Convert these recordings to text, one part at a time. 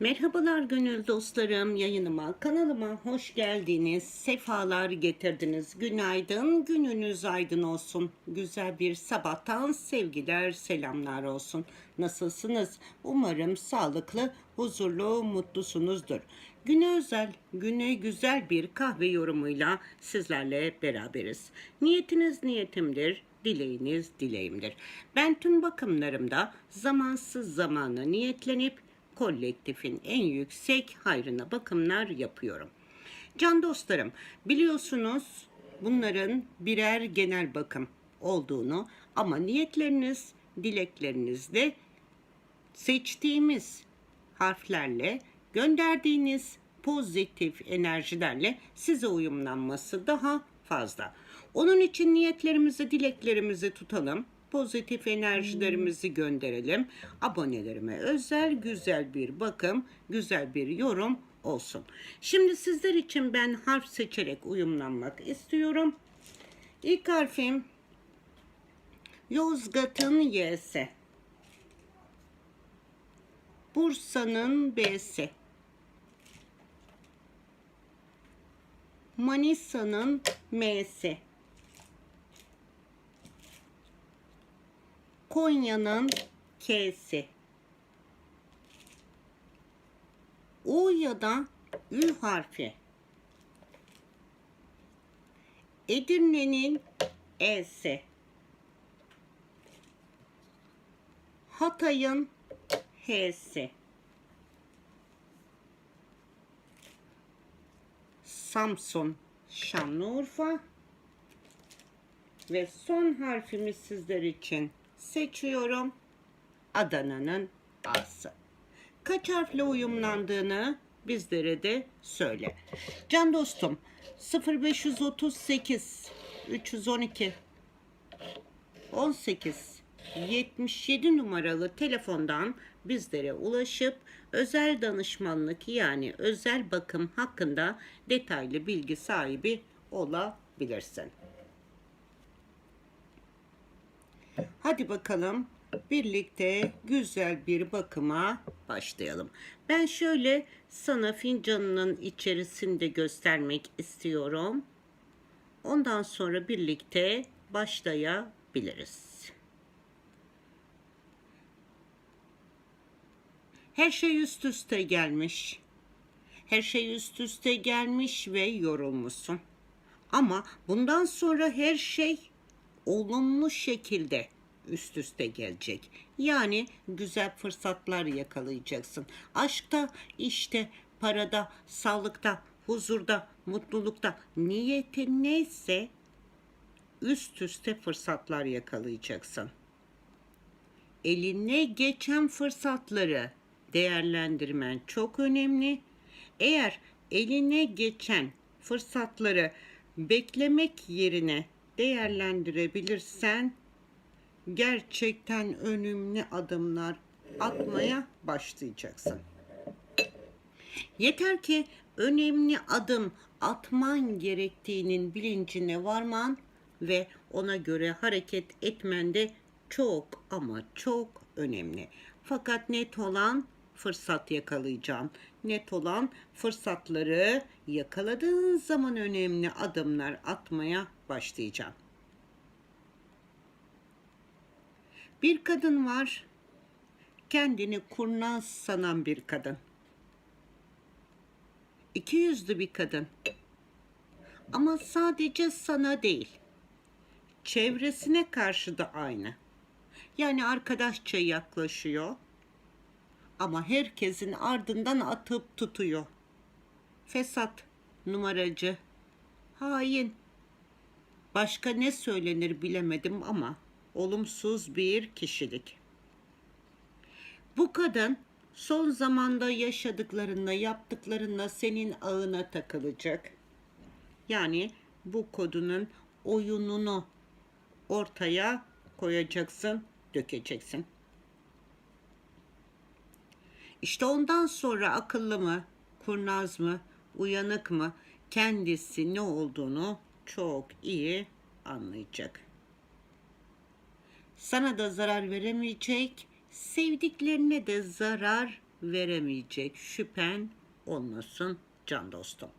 Merhabalar gönül dostlarım yayınıma kanalıma hoş geldiniz. Sefalar getirdiniz. Günaydın gününüz aydın olsun. Güzel bir sabahtan sevgiler selamlar olsun. Nasılsınız? Umarım sağlıklı huzurlu mutlusunuzdur. Güne özel güne güzel bir kahve yorumuyla sizlerle beraberiz. Niyetiniz niyetimdir dileğiniz dileğimdir. Ben tüm bakımlarımda zamansız zamanı niyetlenip kolektifin en yüksek hayrına bakımlar yapıyorum. Can dostlarım, biliyorsunuz bunların birer genel bakım olduğunu ama niyetleriniz, dileklerinizde seçtiğimiz harflerle gönderdiğiniz pozitif enerjilerle size uyumlanması daha fazla. Onun için niyetlerimizi, dileklerimizi tutalım pozitif enerjilerimizi gönderelim. Abonelerime özel güzel bir bakım, güzel bir yorum olsun. Şimdi sizler için ben harf seçerek uyumlanmak istiyorum. İlk harfim Yozgat'ın Y'si. Bursa'nın B'si. Manisa'nın M'si. Konya'nın K'si. U ya da Ü harfi. Edirne'nin E'si. Hatay'ın H'si. Samsun, Şanlıurfa ve son harfimiz sizler için seçiyorum. Adana'nın A'sı. Kaç harfle uyumlandığını bizlere de söyle. Can dostum 0538 312 18 77 numaralı telefondan bizlere ulaşıp özel danışmanlık yani özel bakım hakkında detaylı bilgi sahibi olabilirsin. Hadi bakalım birlikte güzel bir bakıma başlayalım. Ben şöyle sana fincanının içerisinde göstermek istiyorum. Ondan sonra birlikte başlayabiliriz. Her şey üst üste gelmiş. Her şey üst üste gelmiş ve yorulmuşsun. Ama bundan sonra her şey olumlu şekilde üst üste gelecek. Yani güzel fırsatlar yakalayacaksın. Aşkta, işte, parada, sağlıkta, huzurda, mutlulukta niyetin neyse üst üste fırsatlar yakalayacaksın. Eline geçen fırsatları değerlendirmen çok önemli. Eğer eline geçen fırsatları beklemek yerine değerlendirebilirsen gerçekten önemli adımlar atmaya başlayacaksın. Yeter ki önemli adım atman gerektiğinin bilincine varman ve ona göre hareket etmen de çok ama çok önemli. Fakat net olan fırsat yakalayacaksın. Net olan fırsatları yakaladığın zaman önemli adımlar atmaya başlayacaksın. Bir kadın var. Kendini kurnaz sanan bir kadın. İki yüzlü bir kadın. Ama sadece sana değil. Çevresine karşı da aynı. Yani arkadaşça yaklaşıyor. Ama herkesin ardından atıp tutuyor. Fesat, numaracı, hain. Başka ne söylenir bilemedim ama olumsuz bir kişilik. Bu kadın son zamanda yaşadıklarında, yaptıklarında senin ağına takılacak. Yani bu kodunun oyununu ortaya koyacaksın, dökeceksin. İşte ondan sonra akıllı mı, kurnaz mı, uyanık mı, kendisi ne olduğunu çok iyi anlayacak. Sana da zarar veremeyecek, sevdiklerine de zarar veremeyecek şüphen olmasın can dostum.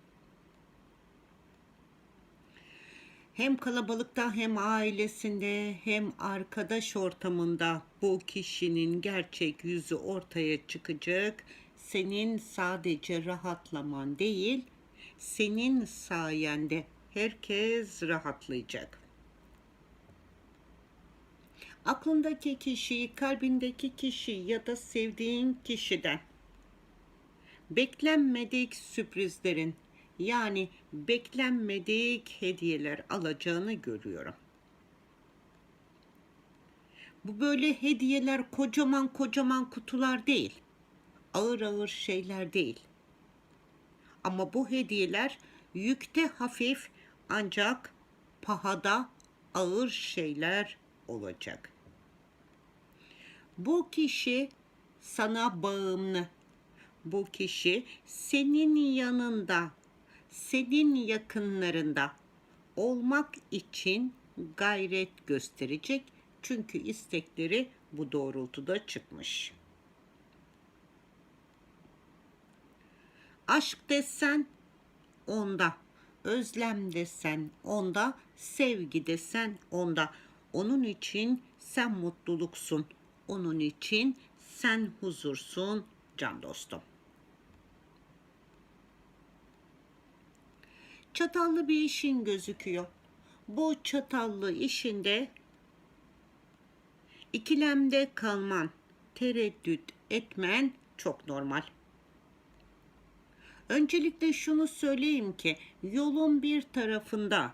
Hem kalabalıkta hem ailesinde hem arkadaş ortamında bu kişinin gerçek yüzü ortaya çıkacak. Senin sadece rahatlaman değil, senin sayende herkes rahatlayacak. Aklındaki kişi, kalbindeki kişi ya da sevdiğin kişiden beklenmedik sürprizlerin yani beklenmedik hediyeler alacağını görüyorum. Bu böyle hediyeler kocaman kocaman kutular değil. Ağır ağır şeyler değil. Ama bu hediyeler yükte hafif ancak pahada ağır şeyler olacak. Bu kişi sana bağımlı. Bu kişi senin yanında, senin yakınlarında olmak için gayret gösterecek. Çünkü istekleri bu doğrultuda çıkmış. Aşk desen onda, özlem desen onda, sevgi desen onda. Onun için sen mutluluksun. Onun için sen huzursun can dostum. Çatallı bir işin gözüküyor. Bu çatallı işinde ikilemde kalman, tereddüt etmen çok normal. Öncelikle şunu söyleyeyim ki yolun bir tarafında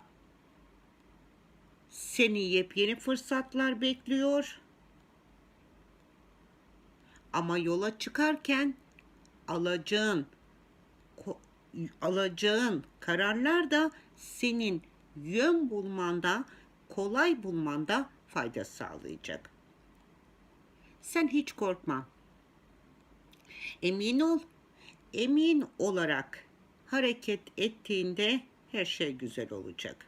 seni yepyeni fırsatlar bekliyor. Ama yola çıkarken alacağın alacağın kararlar da senin yön bulmanda, kolay bulmanda fayda sağlayacak. Sen hiç korkma. Emin ol. Emin olarak hareket ettiğinde her şey güzel olacak.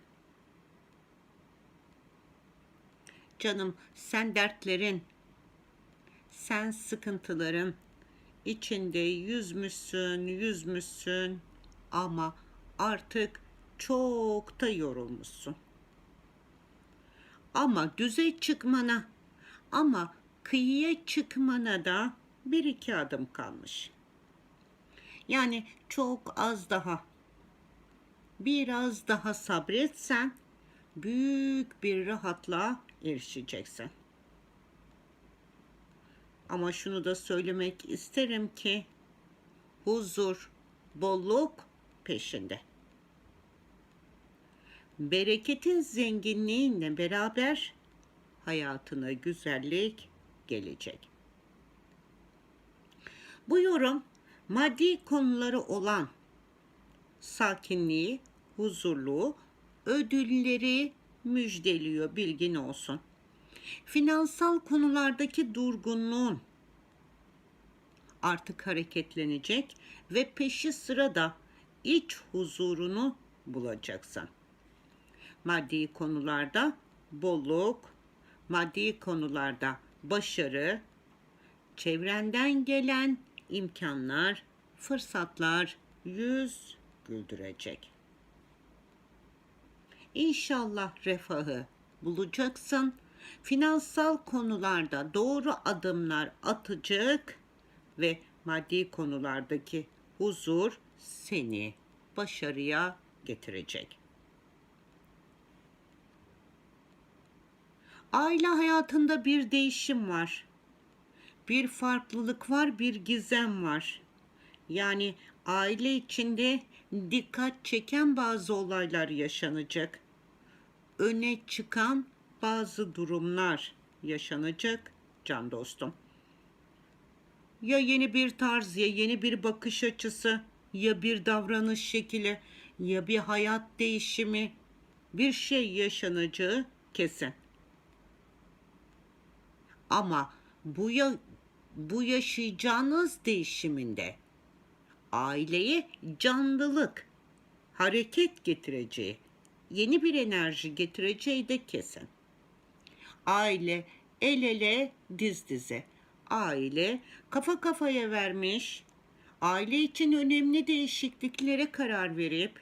Canım sen dertlerin, sen sıkıntıların içinde yüzmüşsün, yüzmüşsün ama artık çok da yorulmuşsun. Ama düze çıkmana, ama kıyıya çıkmana da bir iki adım kalmış. Yani çok az daha, biraz daha sabretsen büyük bir rahatlığa erişeceksin. Ama şunu da söylemek isterim ki huzur, bolluk peşinde. Bereketin zenginliğinle beraber hayatına güzellik gelecek. Bu yorum maddi konuları olan sakinliği, huzurluğu, ödülleri müjdeliyor bilgin olsun. Finansal konulardaki durgunluğun artık hareketlenecek ve peşi sırada iç huzurunu bulacaksın. Maddi konularda bolluk, maddi konularda başarı, çevrenden gelen imkanlar, fırsatlar yüz güldürecek. İnşallah refahı bulacaksın. Finansal konularda doğru adımlar atacak ve maddi konulardaki huzur seni başarıya getirecek. Aile hayatında bir değişim var. Bir farklılık var, bir gizem var. Yani aile içinde dikkat çeken bazı olaylar yaşanacak. Öne çıkan bazı durumlar yaşanacak can dostum. Ya yeni bir tarz ya yeni bir bakış açısı ya bir davranış şekli ya bir hayat değişimi bir şey yaşanacağı kesin. Ama bu ya bu yaşayacağınız değişiminde aileye canlılık, hareket getireceği, yeni bir enerji getireceği de kesin. Aile el ele, diz dize. aile kafa kafaya vermiş, aile için önemli değişikliklere karar verip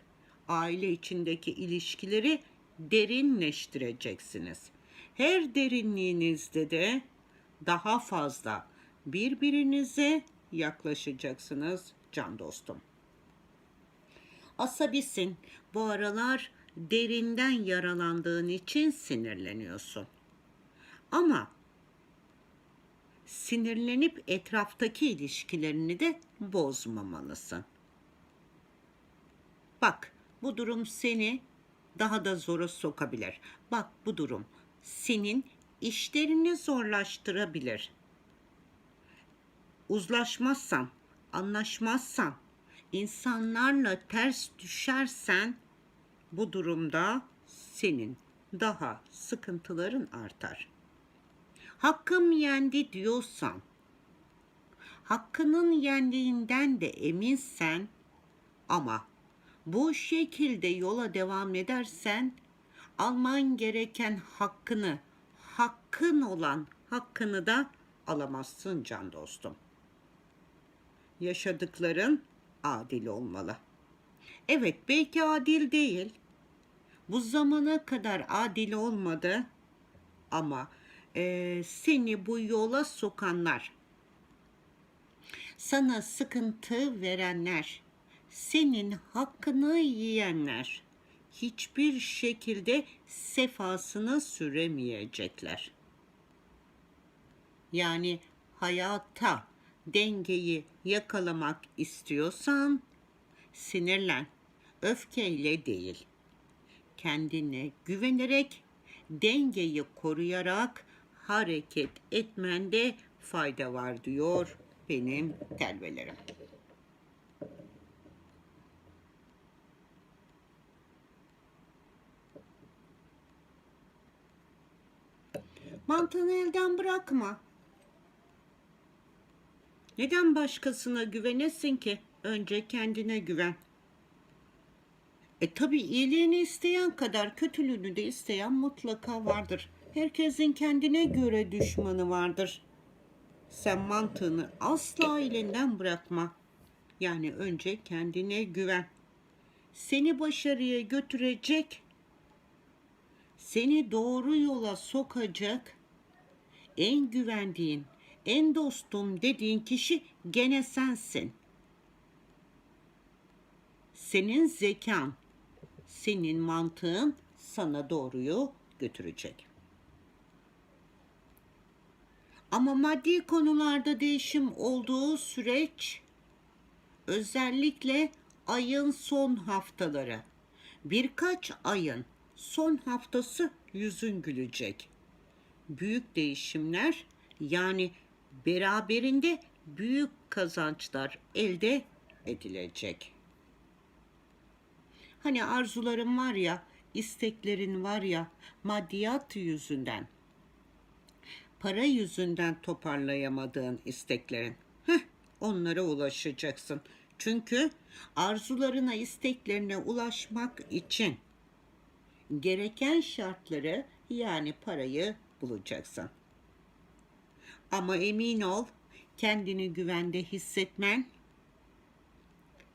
aile içindeki ilişkileri derinleştireceksiniz. Her derinliğinizde de daha fazla birbirinize yaklaşacaksınız can dostum. Asabisin. Bu aralar derinden yaralandığın için sinirleniyorsun. Ama sinirlenip etraftaki ilişkilerini de bozmamalısın. Bak, bu durum seni daha da zora sokabilir. Bak bu durum senin işlerini zorlaştırabilir. Uzlaşmazsan, anlaşmazsan, insanlarla ters düşersen bu durumda senin daha sıkıntıların artar. Hakkım yendi diyorsan, hakkının yendiğinden de eminsen ama bu şekilde yola devam edersen alman gereken hakkını, hakkın olan hakkını da alamazsın can dostum. Yaşadıkların adil olmalı. Evet belki adil değil. Bu zamana kadar adil olmadı ama e, seni bu yola sokanlar, sana sıkıntı verenler, senin hakkını yiyenler hiçbir şekilde sefasını süremeyecekler. Yani hayata dengeyi yakalamak istiyorsan sinirlen, öfkeyle değil. Kendine güvenerek, dengeyi koruyarak hareket etmende fayda var diyor benim telvelerim. Mantığını elden bırakma. Neden başkasına güvenesin ki? Önce kendine güven. E tabi iyiliğini isteyen kadar kötülüğünü de isteyen mutlaka vardır. Herkesin kendine göre düşmanı vardır. Sen mantığını asla elinden bırakma. Yani önce kendine güven. Seni başarıya götürecek, seni doğru yola sokacak en güvendiğin, en dostum dediğin kişi gene sensin. Senin zekan, senin mantığın sana doğruyu götürecek. Ama maddi konularda değişim olduğu süreç özellikle ayın son haftaları, birkaç ayın son haftası yüzün gülecek. Büyük değişimler yani beraberinde büyük kazançlar elde edilecek. Hani arzuların var ya, isteklerin var ya, maddiyat yüzünden, para yüzünden toparlayamadığın isteklerin. Heh, onlara ulaşacaksın. Çünkü arzularına, isteklerine ulaşmak için gereken şartları yani parayı bulacaksın. Ama emin ol kendini güvende hissetmen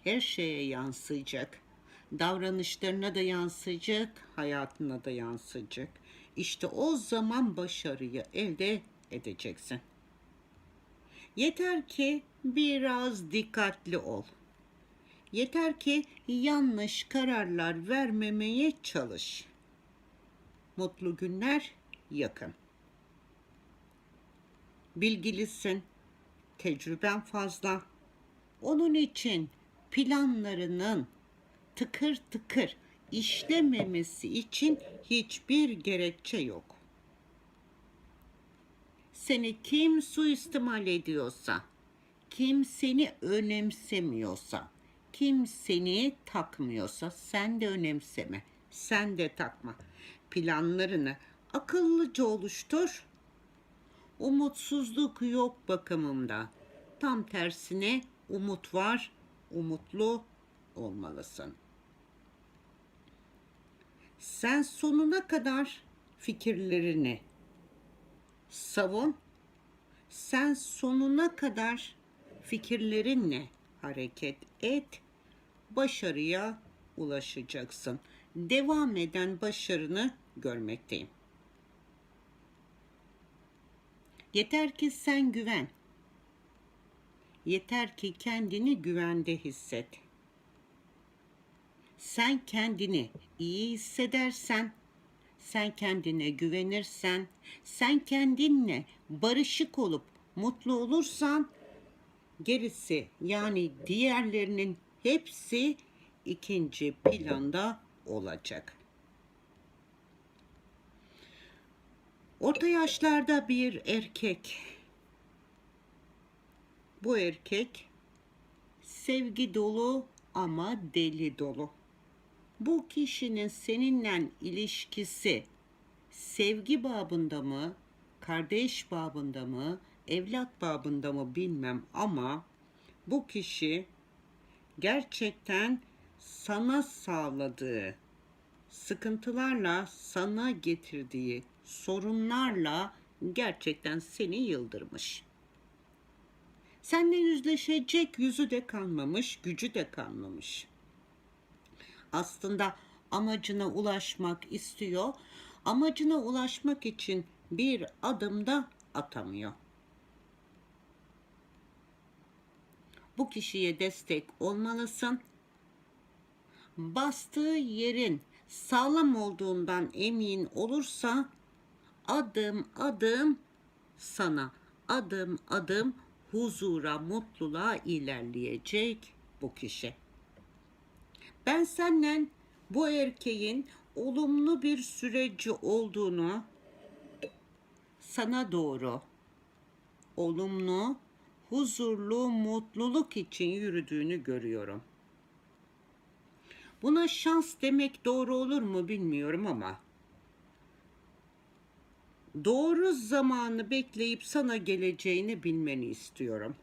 her şeye yansıyacak. Davranışlarına da yansıyacak, hayatına da yansıyacak. İşte o zaman başarıyı elde edeceksin. Yeter ki biraz dikkatli ol. Yeter ki yanlış kararlar vermemeye çalış. Mutlu günler yakın. Bilgilisin, tecrüben fazla. Onun için planlarının tıkır tıkır işlememesi için hiçbir gerekçe yok. Seni kim suistimal ediyorsa, kim seni önemsemiyorsa, kim seni takmıyorsa sen de önemseme, sen de takma. Planlarını akıllıca oluştur. Umutsuzluk yok bakımımda. Tam tersine umut var, umutlu olmalısın. Sen sonuna kadar fikirlerini savun Sen sonuna kadar fikirlerinle hareket et. Başarıya ulaşacaksın. Devam eden başarını görmekteyim. Yeter ki sen güven. Yeter ki kendini güvende hisset. Sen kendini iyi hissedersen, sen kendine güvenirsen, sen kendinle barışık olup mutlu olursan gerisi yani diğerlerinin hepsi ikinci planda olacak. Orta yaşlarda bir erkek. Bu erkek sevgi dolu ama deli dolu. Bu kişinin seninle ilişkisi sevgi babında mı, kardeş babında mı, evlat babında mı bilmem ama bu kişi gerçekten sana sağladığı sıkıntılarla sana getirdiği sorunlarla gerçekten seni yıldırmış. Seninle yüzleşecek yüzü de kalmamış, gücü de kalmamış. Aslında amacına ulaşmak istiyor. Amacına ulaşmak için bir adım da atamıyor. Bu kişiye destek olmalısın. Bastığı yerin sağlam olduğundan emin olursa adım adım sana adım adım huzura, mutluluğa ilerleyecek bu kişi. Ben senden bu erkeğin olumlu bir süreci olduğunu sana doğru olumlu, huzurlu, mutluluk için yürüdüğünü görüyorum. Buna şans demek doğru olur mu bilmiyorum ama doğru zamanı bekleyip sana geleceğini bilmeni istiyorum.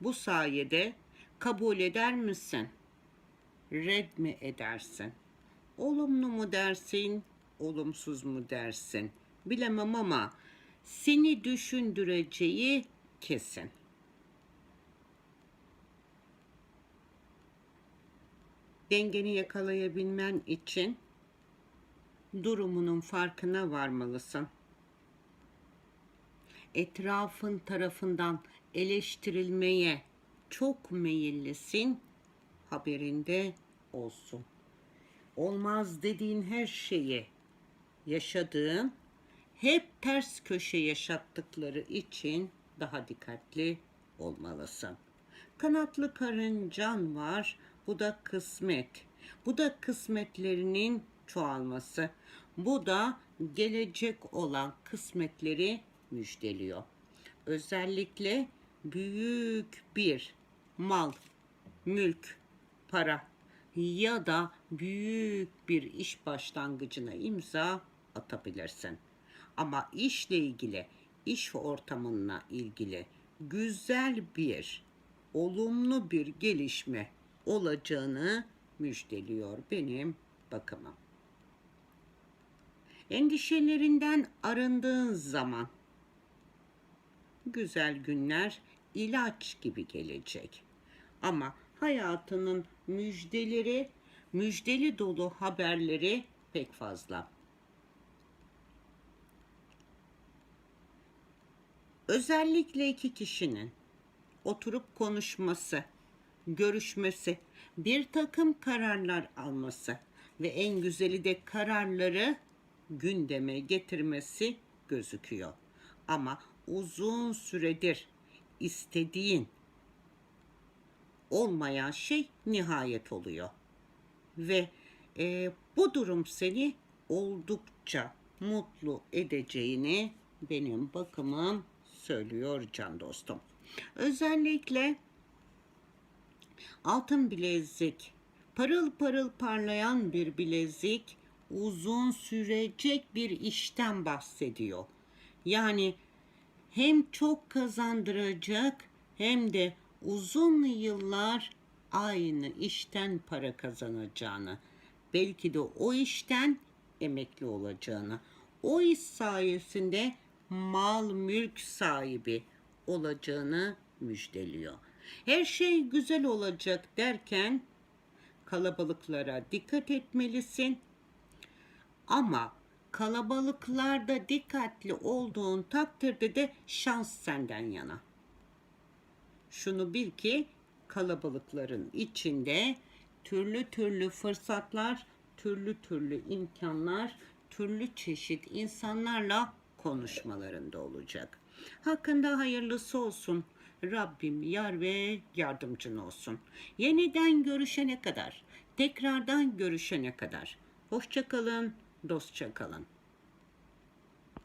Bu sayede kabul eder misin? Red mi edersin? Olumlu mu dersin, olumsuz mu dersin? Bilemem ama seni düşündüreceği kesin. Dengeni yakalayabilmen için durumunun farkına varmalısın. Etrafın tarafından eleştirilmeye çok meyillisin. Haberinde olsun. Olmaz dediğin her şeyi yaşadığın hep ters köşe yaşattıkları için daha dikkatli olmalısın. Kanatlı karıncan var. Bu da kısmet. Bu da kısmetlerinin çoğalması. Bu da gelecek olan kısmetleri müjdeliyor. Özellikle büyük bir mal, mülk, para ya da büyük bir iş başlangıcına imza atabilirsin. Ama işle ilgili, iş ortamına ilgili güzel bir, olumlu bir gelişme olacağını müjdeliyor benim bakımım. Endişelerinden arındığın zaman güzel günler ilaç gibi gelecek. Ama hayatının müjdeleri, müjdeli dolu haberleri pek fazla. Özellikle iki kişinin oturup konuşması, görüşmesi, bir takım kararlar alması ve en güzeli de kararları gündeme getirmesi gözüküyor. Ama uzun süredir istediğin olmayan şey nihayet oluyor. Ve e, bu durum seni oldukça mutlu edeceğini benim bakımım söylüyor can dostum. Özellikle altın bilezik, parıl parıl parlayan bir bilezik uzun sürecek bir işten bahsediyor. Yani hem çok kazandıracak hem de uzun yıllar aynı işten para kazanacağını, belki de o işten emekli olacağını, o iş sayesinde mal mülk sahibi olacağını müjdeliyor. Her şey güzel olacak derken kalabalıklara dikkat etmelisin. Ama kalabalıklarda dikkatli olduğun takdirde de şans senden yana. Şunu bil ki kalabalıkların içinde türlü türlü fırsatlar, türlü türlü imkanlar, türlü çeşit insanlarla konuşmalarında olacak. Hakkında hayırlısı olsun. Rabbim yar ve yardımcın olsun. Yeniden görüşene kadar, tekrardan görüşene kadar. Hoşça kalın, dostça kalın.